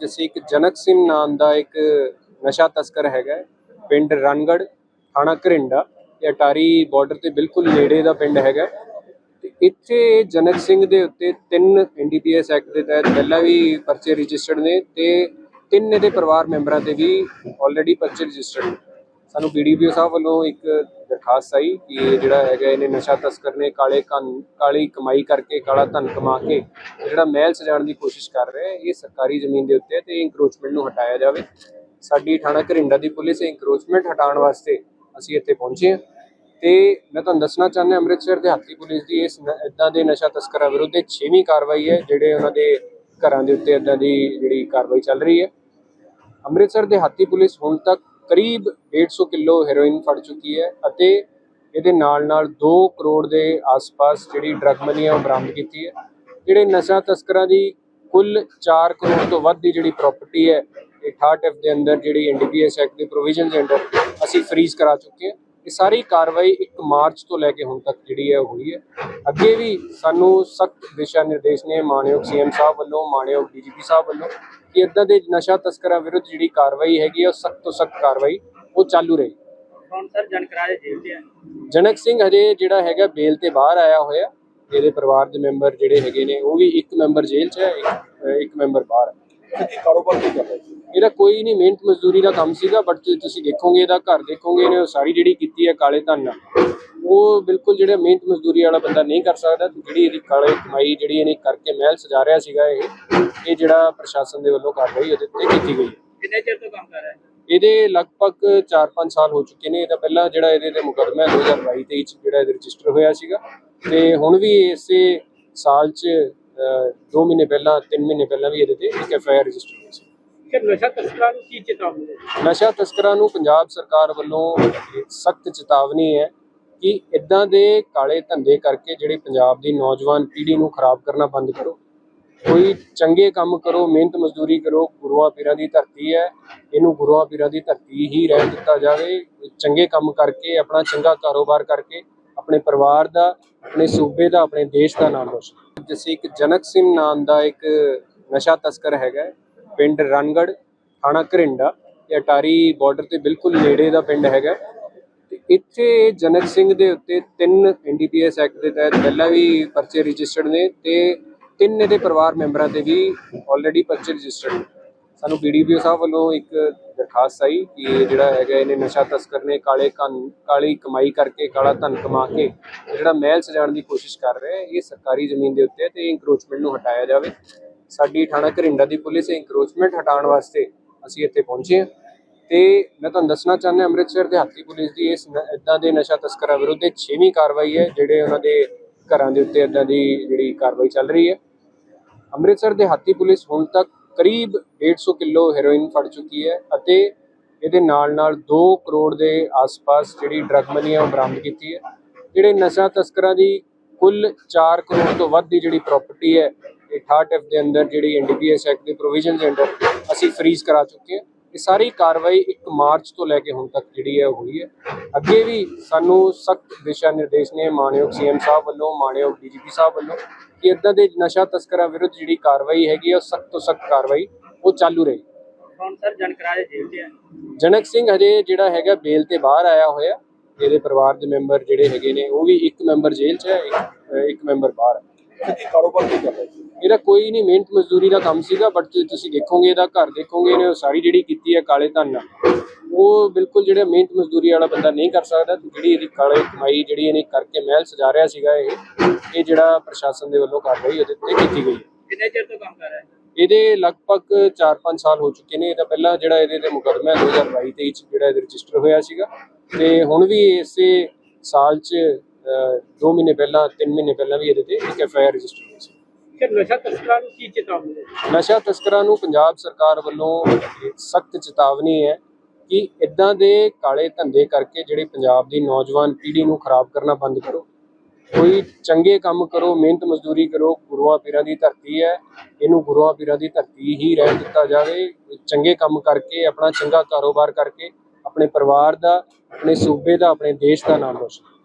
ਜਿਵੇਂ ਇੱਕ ਜਨਕ ਸਿੰਘ ਨਾਮ ਦਾ ਇੱਕ ਨਸ਼ਾ ਤਸਕਰ ਹੈਗਾ ਪਿੰਡ ਰਣਗੜ, ਥਾਣਾ ਘਰਿੰਡਾ, ਇਹ ਅਟਾਰੀ ਬਾਰਡਰ ਤੇ ਬਿਲਕੁਲ ਨੇੜੇ ਦਾ ਪਿੰਡ ਹੈਗਾ ਹੈ। ਤੇ ਇੱਥੇ ਜਨਕ ਸਿੰਘ ਦੇ ਉੱਤੇ ਤਿੰਨ ਐਨਡੀਪੀਐਸ ਐਕਟ ਦੇ ਤਹਿਤ ਪਹਿਲਾਂ ਵੀ ਪਰਚੇ ਰਜਿਸਟਰਡ ਨੇ ਤੇ ਤਿੰਨ ਇਹਦੇ ਪਰਿਵਾਰ ਮੈਂਬਰਾਂ ਤੇ ਵੀ ਆਲਰੇਡੀ ਪਰਚੇ ਰਜਿਸਟਰਡ ਨੇ ਸਾਨੂੰ ਬੀਡੀਪੀਓ ਸਾਹਿਬ ਵੱਲੋਂ ਇੱਕ ਦਰਖਾਸਤ ਆਈ ਕਿ ਇਹ ਜਿਹੜਾ ਹੈਗਾ ਇਹਨੇ ਨਸ਼ਾ ਤਸਕਰ ਨੇ ਕਾਲੇ ਕਾਲੀ ਕਮਾਈ ਕਰਕੇ, ਕਾਲਾ ਧਨ ਕਮਾ ਕੇ ਜਿਹੜਾ ਮਹਿਲ ਸਜਾਉਣ ਦੀ ਕੋਸ਼ਿਸ਼ ਕਰ ਰਿਹਾ ਇਹ ਸਰਕਾਰੀ ਜ਼ਮੀਨ ਦੇ ਉੱਤੇ ਤੇ ਇਨਕਰੋਚਮੈਂਟ ਨੂੰ ਹਟਾਇਆ ਜਾਵੇ। ਸਾਡੀ ਥਾਣਾ ਘਰਿੰਡਾ ਦੀ ਪੁਲਿਸ ਇਨਕਰੋਚਮੈਂਟ ਹਟਾਉਣ ਵਾਸਤੇ ਅਸੀਂ ਇੱਥੇ ਪਹੁੰਚੇ ਹਾਂ ਤੇ ਮੈਂ ਤੁਹਾਨੂੰ ਦੱਸਣਾ ਚਾਹੁੰਦਾ ਅੰਮ੍ਰਿਤਸਰ ਦਿਹਾਤੀ ਪੁਲਿਸ ਦੀ ਇਸ ਇਦਾਂ ਦੇ ਨਸ਼ਾ ਤਸਕਰਾਂ ਵਿਰੁੱਧ ਇਹ ਛੇਵੀਂ ਕਾਰਵਾਈ ਹੈ, ਜਿਹੜੇ ਉਹਨਾਂ ਦੇ ਘਰਾਂ ਦੇ ਉੱਤੇ ਇਦਾਂ ਦੀ ਜਿਹੜੀ ਕਾਰਵਾਈ ਚੱਲ ਰਹੀ ਹੈ। ਅੰਮ੍ਰਿਤਸਰ ਦਿਹਾਤੀ ਪੁਲਿਸ ਹੁਣ ਤੱਕ ਕਰੀਬ 150 ਕਿਲੋ ਹੈਰੋਇਨ ਫੜ ਚੁੱਕੀ ਹੈ ਅਤੇ ਇਹਦੇ ਨਾਲ ਨਾਲ 2 ਕਰੋੜ ਦੇ ਆਸ-ਪਾਸ ਜਿਹੜੀ ਡਰੱਗ ਮਨੀ ਹੈ ਉਹ ਬਰਾਮਦ ਕੀਤੀ ਹੈ। ਜਿਹੜੇ ਨਸ਼ਾ ਤਸਕਰਾਂ ਦੀ ਕੁੱਲ 4 ਕਰੋੜ ਤੋਂ ਵੱਧ ਦੀ ਜਿਹੜੀ ਪ੍ਰਾਪਰਟੀ ਹੈ, ਇਹ 68 ਐਫ ਦੇ ਅੰਦਰ ਜਿਹੜੀ ਐਨਡੀਪੀਐਸ ਐਕਟ ਦੇ ਪ੍ਰੋਵੀਜ਼ਨਸ ਦੇ ਅੰਦਰ ਅਸੀਂ ਫ੍ਰੀਜ਼ ਕਰਾ ਚੁੱਕੇ ਹਾਂ। ਇਹ ਸਾਰੀ ਕਾਰਵਾਈ 1 ਮਾਰਚ ਤੋਂ ਲੈ ਕੇ ਹੁਣ ਤੱਕ ਜਿਹੜੀ ਹੈ ਹੋਈ ਹੈ। ਅੱਗੇ ਵੀ ਸਾਨੂੰ ਸਖਤ ਦਿਸ਼ਾ ਨਿਰਦੇਸ਼ ਨੇ ਮਾਨਯੋਗ ਸੀਐਮ ਸਾਹਿਬ ਵੱਲੋਂ ਮਾਨਯੋਗ ਡੀਜੀਪੀ ਸਾਹਿਬ ਵੱਲੋਂ ਕਿ ਇਦਾਂ ਦੇ ਨਸ਼ਾ ਤਸਕਰਾਂ ਵਿਰੁੱਧ ਜਿਹੜੀ ਕਾਰਵਾਈ ਹੈਗੀ ਉਹ ਸਖਤ ਤੋਂ ਸਖਤ ਕਾਰਵਾਈ ਉਹ ਚਾਲੂ ਰਹੇ। ਹੁਣ ਸਰ ਜਨਕਰਾਜ ਜੇਲ੍ਹ ਤੇ ਆ। ਜਨਕ ਸਿੰਘ ਹਜੇ ਜਿਹੜਾ ਹੈਗਾ ਬੇਲ ਤੇ ਬਾਹਰ ਆਇਆ ਹੋਇਆ। ਇਹਦੇ ਪਰਿਵਾਰ ਦੇ ਮੈਂਬਰ ਜਿਹੜੇ ਹੈਗੇ ਨੇ ਉਹ ਵੀ ਇੱਕ ਮੈਂਬਰ ਜੇਲ੍ਹ 'ਚ ਹੈ ਇੱਕ ਮੈਂਬਰ ਬਾਹਰ ਹੈ। ਕੀ ਕਾਰੋਬਾਰ ਕੀ ਕਰਦਾ ਸੀ ਇਹਦਾ ਕੋਈ ਨਹੀਂ ਮਿਹਨਤ ਮਜ਼ਦੂਰੀ ਦਾ ਕੰਮ ਸੀਗਾ ਬਟ ਤੁਸੀਂ ਦੇਖੋਗੇ ਇਹਦਾ ਘਰ ਦੇਖੋਗੇ ਇਹਨੇ ਉਹ ਸਾਰੀ ਜਿਹੜੀ ਕੀਤੀ ਹੈ ਕਾਲੇ ਧਨ ਨਾਲ ਉਹ ਬਿਲਕੁਲ ਜਿਹੜਾ ਮਿਹਨਤ ਮਜ਼ਦੂਰੀ ਵਾਲਾ ਬੰਦਾ ਨਹੀਂ ਕਰ ਸਕਦਾ ਤੇ ਜਿਹੜੀ ਇਹਦੀ ਕਾਲੇ ਕਮਾਈ ਜਿਹੜੀ ਇਹਨੇ ਕਰਕੇ ਮਹਿਲ ਸਜਾ ਰਿਹਾ ਸੀਗਾ ਇਹ ਇਹ ਜਿਹੜਾ ਪ੍ਰਸ਼ਾਸਨ ਦੇ ਵੱਲੋਂ ਕਾਰਵਾਈ ਉਹਦੇ ਉੱਤੇ ਕੀਤੀ ਗਈ। ਹੈ ਕਿੰਨੇ ਚਿਰ ਤੋਂ ਕੰਮ ਕਰ ਰਿਹਾ ਹੈ? ਇਹਦੇ ਲਗਭਗ 4-5 ਸਾਲ ਹੋ ਚੁੱਕੇ ਨੇ ਇਹਦਾ ਪਹਿਲਾਂ ਜਿਹੜਾ ਇਹਦੇ ਤੇ ਮੁਕੱਦਮਾ ਹੈ 2022 ਚ ਜਿਹੜਾ ਇਹਦੇ ਰਜਿਸਟਰ ਹੋਇਆ ਸੀਗਾ ਤੇ ਹੁਣ ਵੀ ਇਸੇ ਸਾਲ ਚ 2 ਮਹੀਨੇ ਪਹਿਲਾਂ 3 ਮਹੀਨੇ ਪਹਿਲਾਂ ਵੀ ਇਹਦੇ ਤੇ ਇੱਕ ਐਫ ਆਈ ਆਰ ਰਜਿਸਟਰ ਹੋਈ ਸੀ। ਕਿ ਨਸ਼ਾ ਤਸਕਰਾਂ ਨੂੰ ਕੀ ਚੇਤਾਵਨੀ ਹੈ? ਨਸ਼ਾ ਤਸਕਰਾਂ ਨੂੰ ਪੰਜਾਬ ਸਰਕਾਰ ਵੱਲੋਂ ਸਖਤ ਚੇਤਾਵਨੀ ਹੈ ਕਿ ਇਦਾਂ ਦੇ ਕਾਲੇ ਧੰਦੇ ਕਰਕੇ ਜਿਹੜੇ ਪੰਜਾਬ ਦੀ ਨੌਜਵਾਨ ਪੀੜ੍ਹੀ ਨੂੰ ਖਰਾਬ ਕਰਨਾ ਬੰਦ ਕਰੋ। ਕੋਈ ਚੰਗੇ ਕੰਮ ਕਰੋ ਮਿਹਨਤ ਮਜ਼ਦੂਰੀ ਕਰੋ ਗੁਰੂਆਂ ਪੀਰਾਂ ਦੀ ਧਰਤੀ ਹੈ। ਇਹਨੂੰ ਗੁਰੂਆਂ ਪੀਰਾਂ ਦੀ ਧਰਤੀ ਹੀ ਰਹਿਣ ਦਿੱਤਾ ਜਾਵੇ। ਚੰਗੇ ਕੰਮ ਕਰਕੇ ਆਪਣਾ ਚੰਗਾ ਕਾਰੋਬਾਰ ਕਰਕੇ ਆਪਣੇ ਪਰਿਵਾਰ ਦਾ, ਆਪਣੇ ਸੂਬੇ ਦਾ, ਆਪਣੇ ਦੇਸ਼ ਦਾ ਨਾਮ ਰੋਸ਼ਨ ਜਿਵੇਂ ਇੱਕ ਜਨਕ ਸਿੰਘ ਨਾਮ ਦਾ ਇੱਕ ਨਸ਼ਾ ਤਸਕਰ ਹੈਗਾ ਪਿੰਡ ਰਣਗੜ ਥਾਣਾ ਘਰਿੰਡਾ, ਇਹ ਅਟਾਰੀ ਬਾਰਡਰ ਤੇ ਬਿਲਕੁਲ ਨੇੜੇ ਦਾ ਪਿੰਡ ਹੈਗਾ ਹੈ। ਤੇ ਇੱਥੇ ਜਨਕ ਸਿੰਘ ਦੇ ਉੱਤੇ ਤਿੰਨ ਐਨਡੀਪੀਐਸ ਐਕਟ ਦੇ ਤਹਿਤ ਪਹਿਲਾਂ ਵੀ ਪਰਚੇ ਰਜਿਸਟਰਡ ਨੇ ਤੇ ਤਿੰਨ ਇਹਦੇ ਪਰਿਵਾਰ ਮੈਂਬਰਾਂ ਤੇ ਵੀ ਆਲਰੇਡੀ ਪਰਚੇ ਰਜਿਸਟਰਡ ਨੇ। ਸਾਨੂੰ ਬੀਡੀਪੀਓ ਸਾਹਿਬ ਵੱਲੋਂ ਇੱਕ ਦਰਖਾਸਤ ਆਈ ਕਿ ਇਹ ਜਿਹੜਾ ਹੈਗਾ ਇਹਨੇ ਨਸ਼ਾ ਤਸਕਰ ਨੇ ਕਾਲੇ ਕੰਨ ਕਾਲੀ ਕਮਾਈ ਕਰਕੇ, ਕਾਲਾ ਧਨ ਕਮਾ ਕੇ ਜਿਹੜਾ ਮਹਿਲ ਸਜਾਉਣ ਦੀ ਕੋਸ਼ਿਸ਼ ਕਰ ਰਿਹਾ ਹੈ ਇਹ ਸਰਕਾਰੀ ਜ਼ਮੀਨ ਦੇ ਉੱਤੇ ਹੈ ਤੇ ਇਨਕਰੋਚਮੈਂਟ ਨੂੰ ਹਟਾਇਆ ਜਾਵੇ। ਸਾਡੀ ਥਾਣਾ ਘਰਿੰਡਾ ਦੀ ਪੁਲਿਸ ਇਨਕਰੋਚਮੈਂਟ ਹਟਾਉਣ ਵਾਸਤੇ ਅਸੀਂ ਇੱਥੇ ਪਹੁੰਚੇ ਹਾਂ ਤੇ ਮੈਂ ਤੁਹਾਨੂੰ ਦੱਸਣਾ ਚਾਹੁੰਦਾ ਅੰਮ੍ਰਿਤਸਰ, ਦਿਹਾਤੀ ਪੁਲਿਸ ਦੀ ਇਸ ਇਦਾਂ ਦੇ ਨਸ਼ਾ ਤਸਕਰਾਂ ਵਿਰੁੱਧ ਇਹ ਛੇਵੀਂ ਕਾਰਵਾਈ ਹੈ, ਜਿਹੜੇ ਉਹਨਾਂ ਦੇ ਘਰਾਂ ਦੇ ਉੱਤੇ ਇਦਾਂ ਦੀ ਜਿਹੜੀ ਕਾਰਵਾਈ ਚੱਲ ਰਹੀ ਹੈ। ਅੰਮ੍ਰਿਤਸਰ, ਦਿਹਾਤੀ ਪੁਲਿਸ ਹੁਣ ਤੱਕ ਕਰੀਬ 150 ਕਿਲੋ ਹੈਰੋਇਨ ਫੜ ਚੁੱਕੀ ਹੈ ਅਤੇ ਇਹਦੇ ਨਾਲ ਨਾਲ 2 ਕਰੋੜ ਦੇ ਆਸ-ਪਾਸ ਜਿਹੜੀ ਡਰੱਗ ਮਨੀ ਹੈ ਉਹ ਬਰਾਮਦ ਕੀਤੀ ਹੈ। ਜਿਹੜੇ ਨਸ਼ਾ ਤਸਕਰਾਂ ਦੀ ਕੁੱਲ 4 ਕਰੋੜ ਤੋਂ ਵੱਧ ਦੀ ਜਿਹੜੀ ਪ੍ਰਾਪਰਟੀ ਹੈ, ਇਹ 68 ਐਫ ਦੇ ਅੰਦਰ ਜਿਹੜੀ ਐਨਡੀਪੀਐਸ ਐਕਟ ਦੇ ਪ੍ਰੋਵੀਜ਼ਨਸ ਦੇ ਅੰਦਰ ਅਸੀਂ ਫ੍ਰੀਜ਼ ਕਰਾ ਚੁੱਕੇ ਹਾਂ। ਇਹ ਸਾਰੀ ਕਾਰਵਾਈ 1 ਮਾਰਚ ਤੋਂ ਲੈ ਕੇ ਹੁਣ ਤੱਕ ਜਿਹੜੀ ਹੈ ਹੋਈ ਹੈ। ਅੱਗੇ ਵੀ ਸਾਨੂੰ ਸਖਤ ਦਿਸ਼ਾ ਨਿਰਦੇਸ਼ ਨੇ ਮਾਨਯੋਗ ਸੀਐਮ ਸਾਹਿਬ ਵੱਲੋਂ ਮਾਨਯੋਗ ਡੀਜੀਪੀ ਸਾਹਿਬ ਵੱਲੋਂ ਕਿ ਇਦਾਂ ਦੇ ਨਸ਼ਾ ਤਸਕਰਾਂ ਵਿਰੁੱਧ ਜਿਹੜੀ ਕਾਰਵਾਈ ਹੈਗੀ ਉਹ ਸਖਤ ਤੋਂ ਸਖਤ ਕਾਰਵਾਈ ਉਹ ਚਾਲੂ ਰਹੇ। ਹੁਣ ਸਰ ਜਨਕਰਾਜ ਜੇਲ੍ਹ ਤੇ ਆ। ਜਨਕ ਸਿੰਘ ਹਜੇ ਜਿਹੜਾ ਹੈਗਾ ਬੇਲ ਤੇ ਬਾਹਰ ਆਇਆ ਹੋਇਆ। ਇਹਦੇ ਪਰਿਵਾਰ ਦੇ ਮੈਂਬਰ ਜਿਹੜੇ ਹੈਗੇ ਨੇ ਉਹ ਵੀ ਇੱਕ ਮੈਂਬਰ ਜੇਲ੍ਹ 'ਚ ਹੈ ਇੱਕ ਮੈਂਬਰ ਬਾਹਰ ਹੈ। ਕੀ ਕਾਰੋਬਾਰ ਕੀ ਕਰਦਾ ਸੀ? ਇਹਦਾ ਕੋਈ ਨਹੀਂ ਮਿਹਨਤ ਮਜ਼ਦੂਰੀ ਦਾ ਕੰਮ ਸੀਗਾ ਬਟ ਤੁਸੀਂ ਦੇਖੋਗੇ ਇਹਦਾ ਘਰ ਦੇਖੋਗੇ ਇਹਨੇ ਉਹ ਸਾਰੀ ਜਿਹੜੀ ਕੀਤੀ ਹੈ ਕਾਲੇ ਧਨ ਨਾਲ ਉਹ ਬਿਲਕੁਲ ਜਿਹੜਾ ਮਿਹਨਤ ਮਜ਼ਦੂਰੀ ਵਾਲਾ ਬੰਦਾ ਨਹੀਂ ਕਰ ਸਕਦਾ ਤੇ ਜਿਹੜੀ ਇਹਦੀ ਕਾਲੇ ਕਮਾਈ ਜਿਹੜੀ ਇਹਨੇ ਕਰਕੇ ਮਹਿਲ ਸਜਾ ਰਿਹਾ ਸੀਗਾ ਇਹ ਇਹ ਜਿਹੜਾ ਪ੍ਰਸ਼ਾਸਨ ਦੇ ਵੱਲੋਂ ਕਾਰਵਾਈ ਉਹਦੇ ਉੱਤੇ ਕੀਤੀ ਗਈ। ਹੈ ਕਿੰਨੇ ਚਿਰ ਤੋਂ ਕੰਮ ਕਰ ਰਿਹਾ? ਹੈ ਇਹਦੇ ਲਗਭਗ 4-5 ਸਾਲ ਹੋ ਚੁੱਕੇ ਨੇ ਇਹਦਾ ਪਹਿਲਾਂ ਜਿਹੜਾ ਇਹਦੇ ਤੇ ਮੁਕੱਦਮਾ ਹੈ 2022 ਚ ਜਿਹੜਾ ਇਹਦੇ ਰਜਿਸਟਰ ਹੋਇਆ ਸੀਗਾ ਤੇ ਹੁਣ ਵੀ ਇਸੇ ਸਾਲ ਚ 2 ਮਹੀਨੇ ਪਹਿਲਾਂ 3 ਮਹੀਨੇ ਪਹਿਲਾਂ ਵੀ ਇਹਦੇ ਤੇ ਇੱਕ ਐਫ ਆਈ ਆਰ ਰਜਿਸਟਰ ਹੋਈ ਸੀ। ਕਿ ਨਸ਼ਾ ਤਸਕਰਾਂ ਨੂੰ ਕੀ ਚੇਤਾਵਨੀ ਹੈ? ਨਸ਼ਾ ਤਸਕਰਾਂ ਨੂੰ ਪੰਜਾਬ ਸਰਕਾਰ ਵੱਲੋਂ ਸਖਤ ਚੇਤਾਵਨੀ ਹੈ ਕਿ ਇਦਾਂ ਦੇ ਕਾਲੇ ਧੰਦੇ ਕਰਕੇ ਜਿਹੜੇ ਪੰਜਾਬ ਦੀ ਨੌਜਵਾਨ ਪੀੜ੍ਹੀ ਨੂੰ ਖਰਾਬ ਕਰਨਾ ਬੰਦ ਕਰੋ। ਕੋਈ ਚੰਗੇ ਕੰਮ ਕਰੋ ਮਿਹਨਤ ਮਜ਼ਦੂਰੀ ਕਰੋ ਗੁਰੂਆਂ ਪੀਰਾਂ ਦੀ ਧਰਤੀ ਹੈ ਇਹਨੂੰ ਗੁਰੂਆਂ ਪੀਰਾਂ ਦੀ ਧਰਤੀ ਹੀ ਰਹਿਣ ਦਿੱਤਾ ਜਾਵੇ। ਚੰਗੇ ਕੰਮ ਕਰਕੇ ਆਪਣਾ ਚੰਗਾ ਕਾਰੋਬਾਰ ਕਰਕੇ ਆਪਣੇ ਪਰਿਵਾਰ ਦਾ ਆਪਣੇ ਸੂਬੇ ਦਾ ਆਪਣੇ ਦੇਸ਼ ਦਾ ਨਾਮ ਰੋਸ਼ਨ